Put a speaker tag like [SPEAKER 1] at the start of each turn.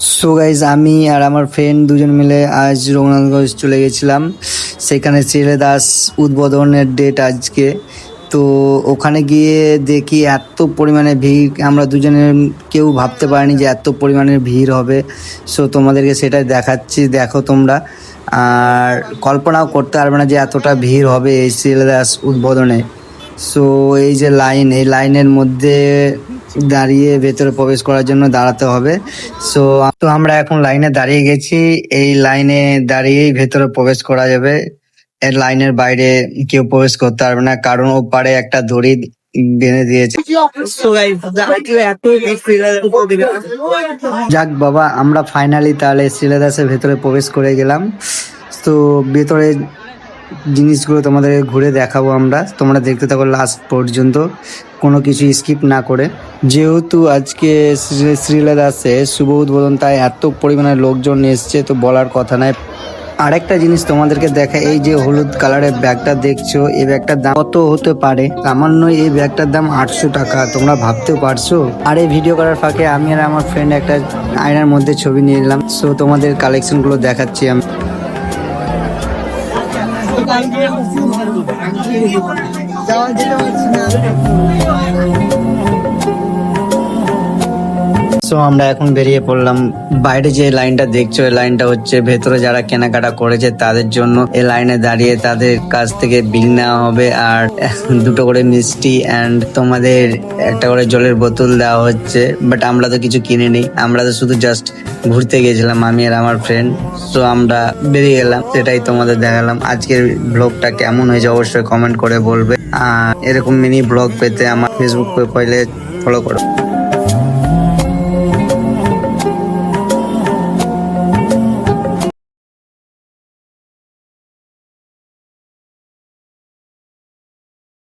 [SPEAKER 1] So guys আমি আর আমার friend দুজন মিলে আজ রঘুনাথগঞ্জ চলে গেছিলাম। সেখানে ছেলে দাস উদ্বোধনের ডেট আজকে। তো ওখানে গিয়ে দেখি এত পরিমাণে ভিড়। আমরা দুজনে কেউ ভাবতে পারিনি যে এত পরিমাণে ভিড় হবে। সো তোমাদেরকে সেটাই দেখাচ্ছি, দেখো তোমরা। আর কল্পনাও করতে পারবে না যে এতটা ভিড় হবে এই ছেলে দাস উদ্বোধনে। সো এই যে লাইন এই লাইনের মধ্যে দাঁড়িয়ে ভেতরে প্রবেশ করার জন্য দাঁড়াতে হবে। সো তো আমরা এখন লাইনে দাঁড়িয়ে গেছি। এই লাইনে দাঁড়িয়েই ভেতরে প্রবেশ করা যাবে। এর লাইনের বাইরে কেউ প্রবেশ করতে পারবে না কারণ ও পারে একটা দড়ি বেঁধে দিয়েছে। যাক বাবা আমরা ফাইনালি তাহলে সিলেদাসের ভেতরে প্রবেশ করে গেলাম। তো ভেতরে জিনিসগুলো তোমাদের ঘুরে দেখাবো আমরা। তোমরা দেখতে থাকো লাস্ট পর্যন্ত। কোনো কিছু স্কিপ না করে। যেহেতু আজকে শ্রী- শ্রীলেদাসে শুভ উদ্বোধন, তাই এত পরিমাণে লোকজন এসছে, তো বলার কথা নয়। আরেকটা জিনিস তোমাদেরকে দেখা এই যে হলুদ কালারের ব্যাগটা দেখছ, এই ব্যাগটার দাম কত হতে পারে? সামান্য এই ব্যাগটার দাম আটশো টাকা, তোমরা ভাবতেও পারছ? আর এই ভিডিও করার ফাঁকে আমি আর আমার ফ্রেন্ড একটা আয়নার মধ্যে ছবি নিয়ে নিলাম সো তোমাদের কালেকশনগুলো দেখাচ্ছি আমি। ভাঙিয়ে দেওয়া যেতে পারছি না। সো আমরা এখন বেরিয়ে পড়লাম। বাইরে যে লাইনটা দেখছ, এই লাইনটা হচ্ছে ভেতরে যারা কেনাকাটা করেছে, তাদের জন্য এই লাইনে দাঁড়িয়ে তাদের কাছ থেকে বিল নেওয়া হবে। আর দুটো করে মিষ্টি অ্যান্ড তোমাদের একটা করে জলের বোতল দেওয়া হচ্ছে। বাট আমরা তো কিছু কিনে নিই আমরা তো শুধু জাস্ট ঘুরতে গেছিলাম আমি আর আমার ফ্রেন্ড সো আমরা বেরিয়ে গেলাম। সেটাই তোমাদের দেখালাম। আজকের ব্লগটা কেমন হয়েছে অবশ্যই কমেন্ট করে বলবে। আর এরকম মিনি ব্লগ পেতে আমার ফেসবুক প্রোফাইলে ফলো করো।